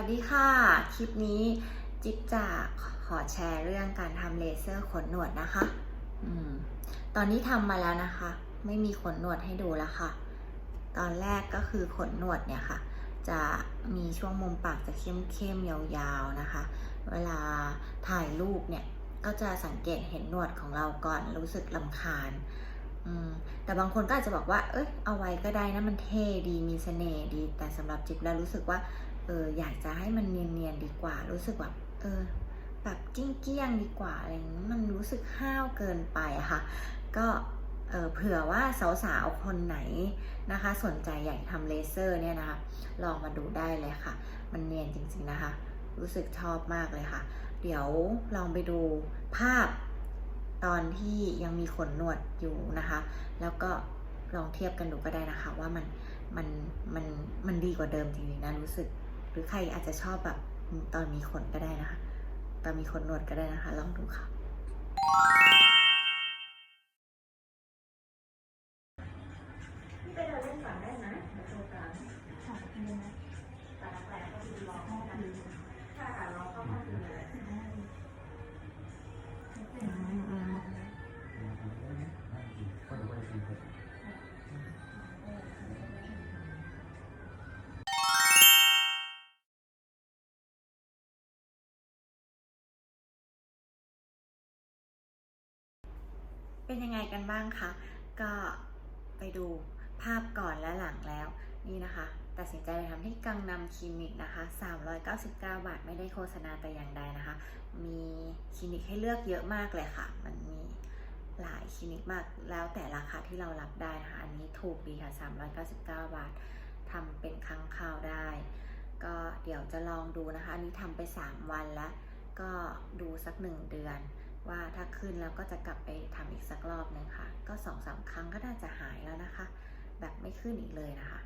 ัสดีค่ะ คลิปนี้จิ๊บจะขอแชร์เรื่องการทำเลเซอร์ขนหนวดนะคะอืมตอนนี้ทำมาแล้วนะคะ ไม่มีขนหนวดให้ดูแล้วค่ะ ตอนแรกก็คือขนหนวดเนี่ยค่ะ จะมีช่วงมุมปากจะเข้มๆยาวๆนะคะ เวลาถ่ายรูปเนี่ยก็จะสังเกตเห็นหนวดของเราก่อนรู้สึกลำคาญแต่บางคนก็อาจจะบอกว่า เอ้ย เอาไว้ก็ได้นะ มันเท่ดี มีเสน่ห์ดี แต่สำหรับจิ๊บแล้วรู้สึกว่า เอออยากจะให้มันเนียนๆดีกว่า รู้สึกแบบเออแบบเกี้ยงๆดีกว่าอะไรอย่างนี้มันรู้สึกห้าวเกินไปอะค่ะ ก็เออเผื่อว่าสาวๆ คนไหนนะคะ สนใจอยากทำเลเซอร์เนี่ยนะคะ ลองมาดูได้เลยค่ะ มันเนียนจริงๆนะคะ รู้สึกชอบมากเลยค่ะ เดี๋ยวลองไปดูภาพตอนที่ยังมีขนหนวดอยู่นะคะ แล้วก็ลองเทียบกันดูก็ได้นะคะ ว่ามันมันมันมันดีกว่าเดิมจริงๆนะรู้สึก หรือใครอาจจะชอบแบบตอนมีขนก็ได้นะคะ ตอนมีขนหนวดก็ได้นะคะ ลองดูค่ะพี่ไปเดินเล่นก่อนได้นะเดี๋ยวโทรตาม เป็นยังไงกันบ้างคะ ก็ไปดูภาพก่อนและหลังแล้วนี่นะคะ ตัดสินใจไปทำที่กังนำคลินิกนะคะ 399 บาทไม่ได้โฆษณาแต่อย่างใดนะคะ มีคลินิกให้เลือกเยอะมากเลยค่ะ มันมีหลายคลินิกมากแล้วแต่ราคาที่เรารับได้นะคะ อันนี้ถูกดีค่ะ 399 บาททำเป็นครั้งคราวได้ ก็เดี๋ยวจะลองดูนะคะ อันนี้ทำไป 3 วันแล้ว ก็ดูสักหนึ่งเดือน ว่าถ้าขึ้นแล้วก็จะกลับไปทำอีกสักรอบหนึ่งค่ะ ก็สองสามครั้งก็น่าจะหายแล้วนะคะ แบบไม่ขึ้นอีกเลยนะคะ